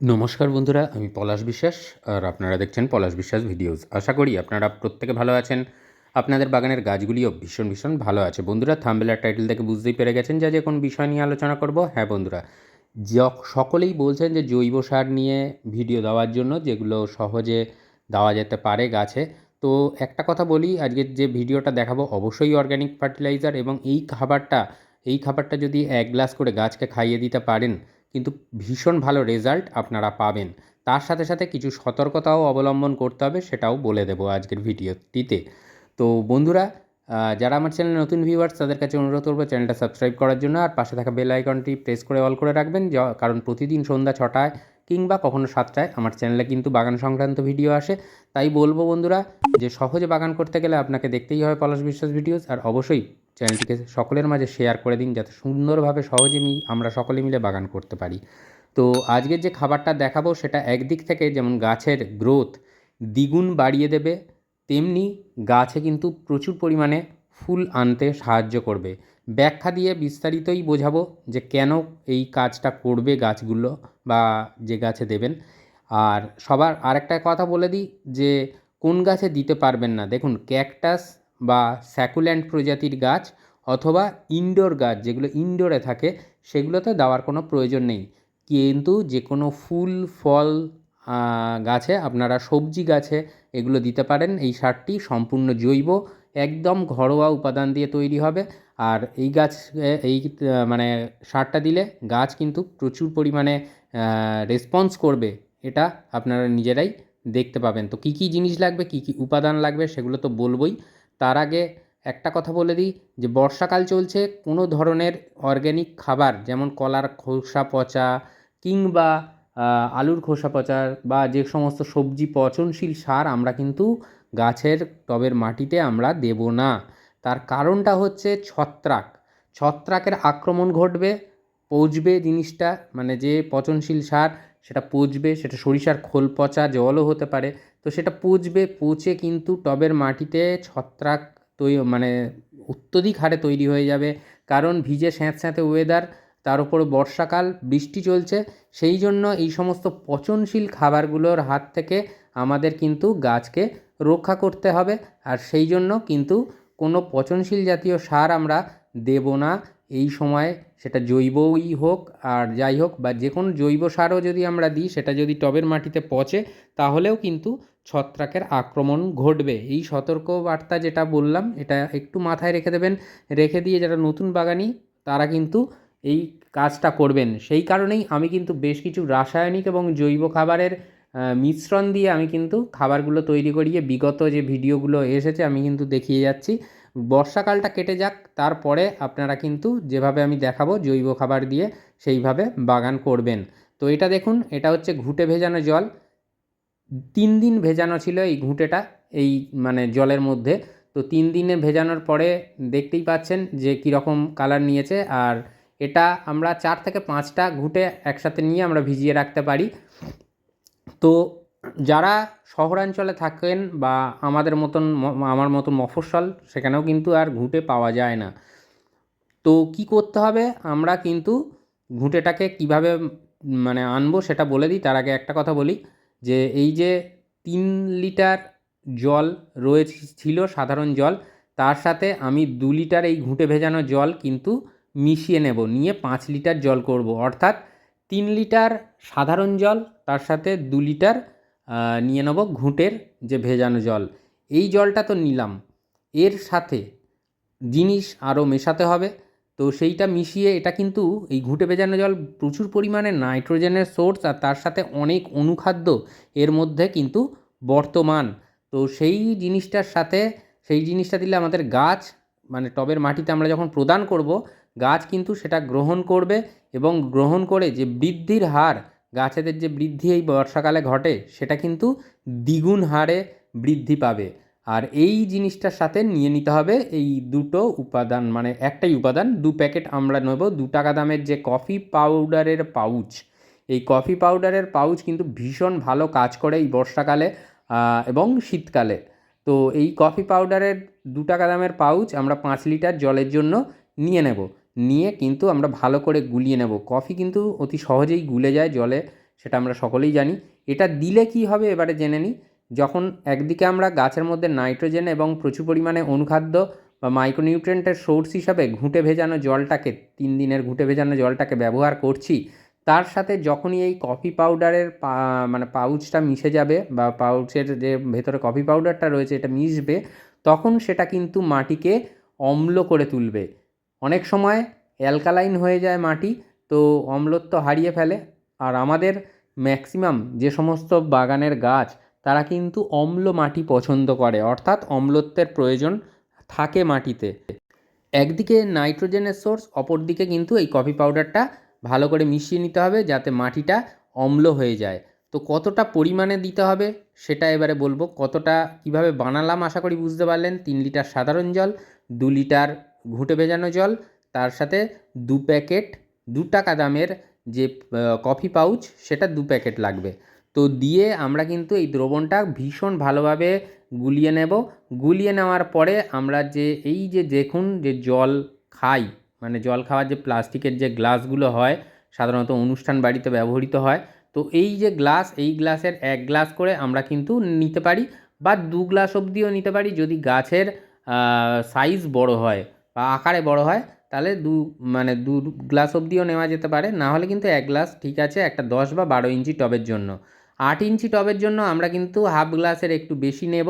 নমস্কার বন্ধুরা, আমি পলাশ বিশ্বাস, আর আপনারা দেখছেন পলাশ বিশ্বাস ভিডিওস। আশা করি আপনারা প্রত্যেকে ভালো আছেন। আপনাদের বাগানের গাছগুলিও ভীষণ ভীষণ ভালো আছে। বন্ধুরা, থাম্বেলার টাইটেল থেকে বুঝতেই পেরে গেছেন যা, যে কোন বিষয় নিয়ে আলোচনা করব। হ্যাঁ বন্ধুরা সকলেই বলছেন যে, জৈব সার নিয়ে ভিডিও দেওয়ার জন্য, যেগুলো সহজে দেওয়া যেতে পারে গাছে। তো একটা কথা বলি আজকের যে ভিডিওটা দেখাবো, অবশ্যই অর্গ্যানিক ফার্টিলাইজার এবং এই খাবারটা এই খাবারটা যদি এক গ্লাস করে গাছকে খাইয়ে দিতে পারেন কিন্তু ভীষণ ভালো রেজাল্ট আপনারা পাবেন। তার সাথে সাথে কিছু সতর্কতাও অবলম্বন করতে হবে, সেটাও বলে দেবো আজকের ভিডিওটিতে। তো বন্ধুরা যারা আমার চ্যানেলে নতুন ভিউয়ার্স তাদের কাছে অনুরোধ করব চ্যানেলটা সাবস্ক্রাইব করার জন্য, আর পাশে থাকা বেল আইকনটি প্রেস করে অল করে রাখবেন কারণ প্রতিদিন সন্ধ্যা ছটায় কিংবা কখনো সাতটায় আমার চ্যানেলে কিন্তু বাগান সংক্রান্ত ভিডিও আসে। তাই বলব বন্ধুরা, যে সহজে বাগান করতে গেলে আপনাকে দেখতেই হবে পলাশ বিশ্বাস ভিডিওস আর অবশ্যই চ্যানেলটিকে সকলের মাঝে শেয়ার করে দিন যাতে সুন্দরভাবে সহজে আমরা সকলে মিলে বাগান করতে পারি। তো আজকের যে খাবারটা দেখাবো সেটা একদিক থেকে যেমন গাছের গ্রোথ দ্বিগুণ বাড়িয়ে দেবে, তেমনি গাছে কিন্তু প্রচুর পরিমাণে ফুল আনতে সাহায্য করবে। ব্যাখ্যা দিয়ে বিস্তারিতই বোঝাবো যে কেন এই কাজটা করবে গাছগুলো বা যে গাছে দেবেন। আর সবার আরেকটা কথা বলে দিই যে কোন গাছে দিতে পারবেন না। দেখুন, ক্যাকটাস বা স্যাকুল্যান্ড প্রজাতির গাছ অথবা ইনডোর গাছ যেগুলো ইনডোরে থাকে, সেগুলোতে দেওয়ার কোনো প্রয়োজন নেই। কিন্তু যে কোনো ফুল ফল গাছে আপনারা সবজি গাছে এগুলো দিতে পারেন। এই সারটি সম্পূর্ণ জৈব, একদম ঘরোয়া উপাদান দিয়ে তৈরি হবে। আর এই গাছ এই মানে সারটা দিলে গাছ কিন্তু প্রচুর পরিমাণে রেসপন্স করবে। এটা আপনারা নিজেরাই দেখতে পাবেন। তো কী কী জিনিস লাগবে, কী কী উপাদান লাগবে, সেগুলো তো বলবোই। তার আগে একটা কথা বলে দিই যে বর্ষাকাল চলছে কোনো ধরনের অর্গ্যানিক খাবার যেমন কলার খোসা পচা কিংবা আলুর খোসা পচা বা যে সমস্ত সবজি পচনশীল সার আমরা কিন্তু গাছের টবের মাটিতে আমরা দেব না। তার কারণটা হচ্ছে ছত্রাক। ছত্রাকের আক্রমণ ঘটবে, পচবে জিনিসটা মানে যে পচনশীল সার সেটা পচবে, সেটা সরিষার খোল পচা, জলও হতে পারে। তো সেটা পচবে পচে কিন্তু টবের মাটিতে ছত্রাক তৈ মানে অত্যধিক হারে তৈরি হয়ে যাবে। কারণ ভিজে স্যাঁতস্যাঁতে ওয়েদার তার উপর বর্ষাকাল, বৃষ্টি চলছে। সেই জন্য এই সমস্ত পচনশীল খাবারগুলোর হাত থেকে আমাদের কিন্তু গাছকে রক্ষা করতে হবে। আর সেই জন্য কিন্তু কোনো পচনশীল জাতীয় সার আমরা দেব না। এই সময় সেটা জৈবই হোক, আর যাই হোক, বা যে কোনো জৈব সারও যদি আমরা দিই, সেটা যদি টবের মাটিতে পচে, তাহলেও কিন্তু ছত্রাকের আক্রমণ ঘটবে। এই সতর্ক বার্তা যেটা বললাম, এটা একটু মাথায় রেখে দেবেন। রেখে দিয়ে যারা নতুন বাগানি, তারা কিন্তু এই কাজটা করবেন। সেই কারণেই আমি কিন্তু বেশ কিছু রাসায়নিক এবং জৈব খাবারের মিশ্রণ দিয়ে আমি কিন্তু খাবারগুলো তৈরি করিয়ে বিগত যে ভিডিওগুলো এসেছে, আমি কিন্তু দেখিয়ে যাচ্ছি। বর্ষাকালটা কেটে যাক, তারপরে আপনারা কিন্তু যেভাবে আমি দেখাবো জৈব খাবার দিয়ে সেইভাবে বাগান করবেন। তো এটা দেখুন, এটা হচ্ছে ঘুঁটে ভেজানো জল। তিন দিন ভেজানো ছিল এই ঘুঁটেটা, এই মানে জলের মধ্যে। তো তিন দিনে ভেজানোর পরে দেখতেই পাচ্ছেন যে কীরকম কালার নিয়েছে। আর এটা আমরা চার থেকে পাঁচটা ঘুঁটে একসাথে নিয়ে আমরা ভিজিয়ে রাখতে পারি। তো যারা শহরাঞ্চলে থাকেন বা আমাদের মতন আমার মতন মফস্বল, সেখানেও কিন্তু আর ঘুঁটে পাওয়া যায় না। তো কি করতে হবে? আমরা কিন্তু ঘুঁটেটাকে কীভাবে মানে আনব সেটা বলে দিই। তার আগে একটা কথা বলি। যে এই যে তিন লিটার জল রয়েছে, ছিল সাধারণ জল, তার সাথে আমি দু লিটার এই ঘুঁটে ভেজানো জল কিন্তু মিশিয়ে নেব, নিয়ে পাঁচ লিটার জল করব। অর্থাৎ তিন লিটার সাধারণ জল, তার সাথে দু লিটার নিয়ে নেব ঘুঁটের যে ভেজানো জল। এই জলটা তো নিলাম। এর সাথে জিনিস আরও মেশাতে হবে। তো সেইটা মিশিয়ে এটা কিন্তু এই ঘুঁটে ভেজানো জল প্রচুর পরিমাণে নাইট্রোজেনের সোর্স আর তার সাথে অনেক অনুখাদ্য এর মধ্যে কিন্তু বর্তমান। তো সেই জিনিসটার সাথে, সেই জিনিসটা দিলে আমাদের গাছ মানে টবের মাটিতে আমরা যখন প্রদান করব, গাছ কিন্তু সেটা গ্রহণ করবে এবং গ্রহণ করে যে বৃদ্ধির হার, গাছেদের যে বৃদ্ধি এই বর্ষাকালে ঘটে, সেটা কিন্তু দ্বিগুণ হারে বৃদ্ধি পাবে। আর এই জিনিসটার সাথে নিয়ে নিতে হবে এই দুটো উপাদান মানে একটাই উপাদান, দু প্যাকেট আমরা নেব। দু টাকা দামের যে কফি পাউডারের পাউচ, এই কফি পাউডারের পাউচ কিন্তু ভীষণ ভালো কাজ করে এই বর্ষাকালে এবং শীতকালে। তো এই কফি পাউডারের দু টাকা দামের পাউচ আমরা পাঁচ লিটার জলের জন্য নিয়ে নেব। নিয়ে কিন্তু আমরা ভালো করে গুলিয়ে নেব। কফি কিন্তু অতি সহজেই গুলে যায় জলে, সেটা আমরা সকলেই জানি। এটা দিলে কি হবে এবারে জেনে নিই। যখন একদিকে আমরা গাছের মধ্যে নাইট্রোজেন এবং প্রচুর পরিমাণে অনুখাদ্য বা মাইক্রোনিউট্রিয়েন্টের সোর্স হিসাবে ঘুঁটে ভেজানো জলটাকে, তিন দিনের ঘুঁটে ভেজানো জলটাকে ব্যবহার করছি, তার সাথে যখনই এই কফি পাউডারের মানে পাউচটা মিশে যাবে বা পাউচের যে ভেতরে কফি পাউডারটা রয়েছে এটা মিশবে, তখন সেটা কিন্তু মাটিকে অম্ল করে তুলবে। অনেক সময় অ্যালকালাইন হয়ে যায় মাটি, তো অম্লত্ব হারিয়ে ফেলে। আর আমাদের ম্যাক্সিমাম যে সমস্ত বাগানের গাছ তারা কিন্তু অম্ল মাটি পছন্দ করে, অর্থাৎ অম্লত্বের প্রয়োজন থাকে মাটিতে। একদিকে নাইট্রোজেনের সোর্স, অপরদিকে কিন্তু এই কফি পাউডারটা ভালো করে মিশিয়ে নিতে হবে যাতে মাটিটা অম্ল হয়ে যায়। তো কতটা পরিমাণে দিতে হবে সেটা এবারে বলব। কতটা, কীভাবে বানালাম আশা করি বুঝতে পারলেন। তিন লিটার সাধারণ জল, দু লিটার ঘুঁটে ভেজানো জল, তার সাথে দু প্যাকেট দু টাকা দামের যে কফি পাউচ, সেটা দু প্যাকেট লাগবে। তো দিয়ে আমরা কিন্তু এই দ্রবণটা ভীষণ ভালোভাবে গুলিয়ে নেব। গুলিয়ে নেওয়ার পরে আমরা যে, এই যে দেখুন যে জল খাই মানে জল খাওয়ার যে প্লাস্টিকের যে গ্লাসগুলো হয়, সাধারণত অনুষ্ঠান বাড়িতে ব্যবহৃত হয়, তো এই যে গ্লাস, এই গ্লাসের এক গ্লাস করে আমরা কিন্তু নিতে পারি বা দু গ্লাস অবধিও নিতে পারি। যদি গাছের সাইজ বড় হয় বা আকারে বড় হয়, তাহলে দু মানে দু গ্লাস অবধিও নেওয়া যেতে পারে। না হলে কিন্তু এক গ্লাস ঠিক আছে একটা দশ বা বারো ইঞ্চি টবের জন্য। আট ইঞ্চি টবের জন্য আমরা কিন্তু হাফ গ্লাসের একটু বেশি নেব।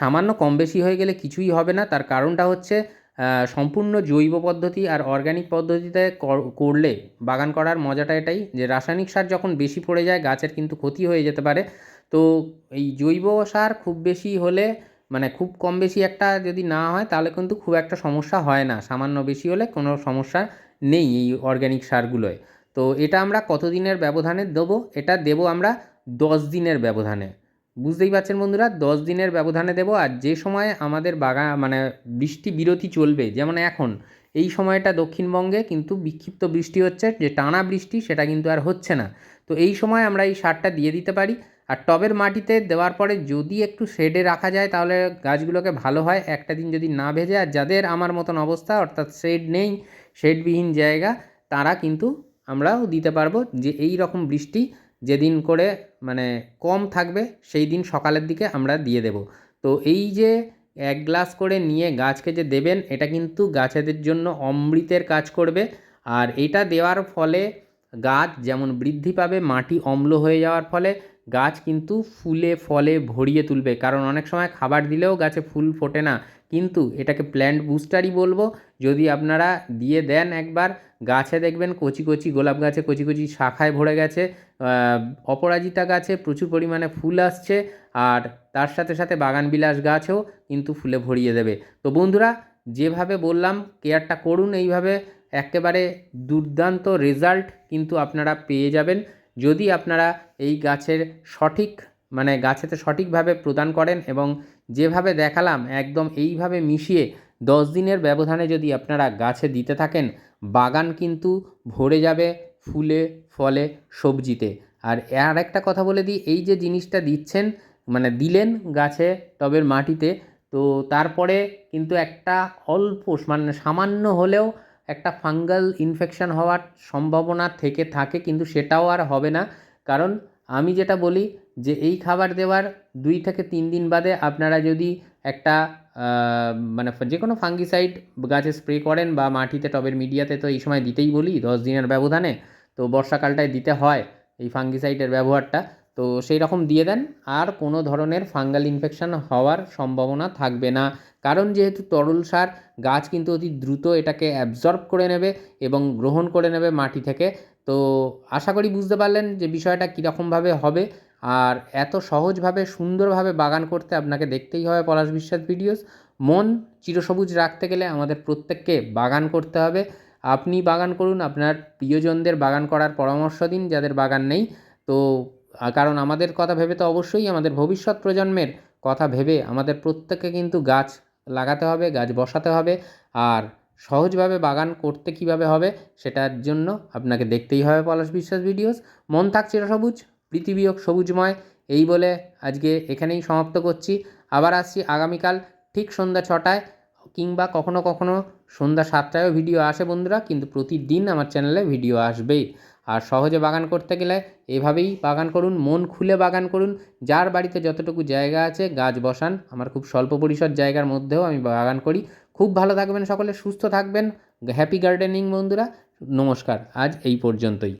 সামান্য কম বেশি হয়ে গেলে কিছুই হবে না। তার কারণটা হচ্ছে সম্পূর্ণ জৈব পদ্ধতি আর অর্গ্যানিক পদ্ধতিতে করলে বাগান করার মজাটা এটাই যে রাসায়নিক সার যখন বেশি পড়ে যায়, গাছের কিন্তু ক্ষতি হয়ে যেতে পারে। তো এই জৈব সার খুব বেশি হলে মানে খুব কম বেশি একটা যদি না হয়, তাহলে কিন্তু খুব একটা সমস্যা হয় না। সামান্য বেশি হলে কোনো সমস্যা নেই এই অর্গ্যানিক সারগুলোয়। তো এটা আমরা কতদিনের ব্যবধানে দেবো? এটা দেবো আমরা দশ দিনের ব্যবধানে। বুঝতেই পারছেন বন্ধুরা, দশ দিনের ব্যবধানে দেবো আর যে সময় আমাদের বাগান মানে বৃষ্টি বিরতি চলবে, যেমন এখন, এই সময়টা দক্ষিণবঙ্গে কিন্তু বিক্ষিপ্ত বৃষ্টি হচ্ছে, যে টানা বৃষ্টি সেটা কিন্তু আর হচ্ছে না। তো এই সময় আমরা এই সারটা দিয়ে দিতে পারি। আর টবের মাটিতে দেওয়ার পরে যদি একটু শেডে রাখা যায়, তাহলে গাছগুলোকে ভালো হয়। একটা দিন যদি না ভেজে, আর যাদের আমার মতন অবস্থা, অর্থাৎ শেড নেই শেডবিহীন জায়গা, তারা কিন্তু আমরাও দিতে পারব যে এই রকম বৃষ্টি যেদিন করে মানে কম থাকবে, সেই দিন সকালের দিকে আমরা দিয়ে দেব। তো এই যে এক গ্লাস করে নিয়ে গাছকে যে দেবেন, এটা কিন্তু গাছেদের জন্য অমৃতের কাজ করবে। আর এটা দেওয়ার ফলে গাছ যেমন বৃদ্ধি পাবে, মাটি অম্ল হয়ে যাওয়ার ফলে গাছ কিন্তু ফুলে, ফলে ভরিয়ে তুলবে। কারণ অনেক সময় খাবার দিলেও গাছে ফুল ফোটে না। কিন্তু এটাকে প্ল্যান্ট বুস্টারই বলব। যদি আপনারা দিয়ে দেন একবার, গাছে দেখবেন কচি কচি, গোলাপ গাছে কচি কচি শাখায় ভরে গেছে। অপরাজিতা গাছে প্রচুর পরিমাণে ফুল আসছে আর তার সাথে সাথে বাগান বিলাস গাছও কিন্তু ফুলে ভরিয়ে দেবে। তো বন্ধুরা, যেভাবে বললাম, কেয়ারটা করুন, এইভাবে একেবারে দুর্দান্ত রেজাল্ট কিন্তু আপনারা পেয়ে যাবেন। যদি আপনারা এই গাছের সঠিক মানে গাছেতে সঠিকভাবে প্রদান করেন এবং যেভাবে দেখালাম, একদম এইভাবে মিশিয়ে দশ দিনের ব্যবধানে যদি আপনারা গাছে দিতে থাকেন, বাগান কিন্তু ভরে যাবে ফুলে, ফলে, সবজিতে। আর আর একটা কথা বলে দিই, এই যে জিনিসটা দিচ্ছেন মানে দিলেন গাছে টবের মাটিতে, তো তারপরে কিন্তু একটা অল্প মানে সামান্য হলেও একটা ফাঙ্গাল ইনফেকশান হওয়ার সম্ভাবনা থেকে থাকে, কিন্তু সেটাও আর হবে না। কারণ আমি যেটা বলি যে এই খাবার দেওয়ার দুই থেকে তিন দিন বাদে আপনারা যদি একটা মানে যে কোনো ফাঙ্গিসাইড গাছে স্প্রে করেন বা মাটিতে টবের মিডিয়াতে তো এই সময় দিতেই বলি, দশ দিনের ব্যবধানে তো বর্ষাকালটায় দিতে হয় এই ফাঙ্গিসাইডের ব্যবহারটা। তো সেই রকম দিয়ে দেন, আর কোনো ধরনের ফাঙ্গাল ইনফেকশান হওয়ার সম্ভাবনা থাকবে না। কারণ যেহেতু তরল সার, গাছ কিন্তু অতি দ্রুত এটাকে অ্যাবজর্ব করে নেবে এবং গ্রহণ করে নেবে মাটি থেকে। তো আশা করি বুঝতে পারলেন যে বিষয়টা কীরকমভাবে হবে। আর এত সহজভাবে, সুন্দরভাবে বাগান করতে আপনাকে দেখতেই হবে পলাশ বিশ্বাস ভিডিওস। মন চিরসবুজ রাখতে গেলে আমাদের প্রত্যেককে বাগান করতে হবে। আপনি বাগান করুন, আপনার প্রিয়জনদের বাগান করার পরামর্শ দিন, যাদের বাগান নেই। তো কারণ আমাদের কথা ভেবে তো অবশ্যই আমাদের ভবিষ্যৎ প্রজন্মের কথা ভেবে আমাদের প্রত্যেককে কিন্তু গাছ লাগাতে হবে, গাছ বসাতে হবে। আর সহজভাবে বাগান করতে কীভাবে হবে, সেটার জন্য আপনাকে দেখতেই হবে পলাশ বিশ্বাস ভিডিওস। মন থাক চিরসবুজ পৃথিবী হোক সবুজময়, এই বলে আজকে এখানেই সমাপ্ত করছি। আবার আসছি আগামীকাল ঠিক সন্ধ্যা ছটায়। কিংবা কখনো কখনো সন্ধ্যা সাতটায়ও ভিডিও আসে বন্ধুরা, কিন্তু প্রতিদিন আমার চ্যানেলে ভিডিও আসবেই। আর সহজে বাগান করতে গেলে এভাবেই বাগান করুন, মন খুলে বাগান করুন। যার বাড়িতে যতটুকু জায়গা আছে, গাছ বসান। আমার খুব স্বল্প পরিসর জায়গার মধ্যেও আমি বাগান করি। খুব ভালো থাকবেন সকলে, সুস্থ থাকবেন। হ্যাপি গার্ডেনিং বন্ধুরা, নমস্কার। আজ এই পর্যন্তই।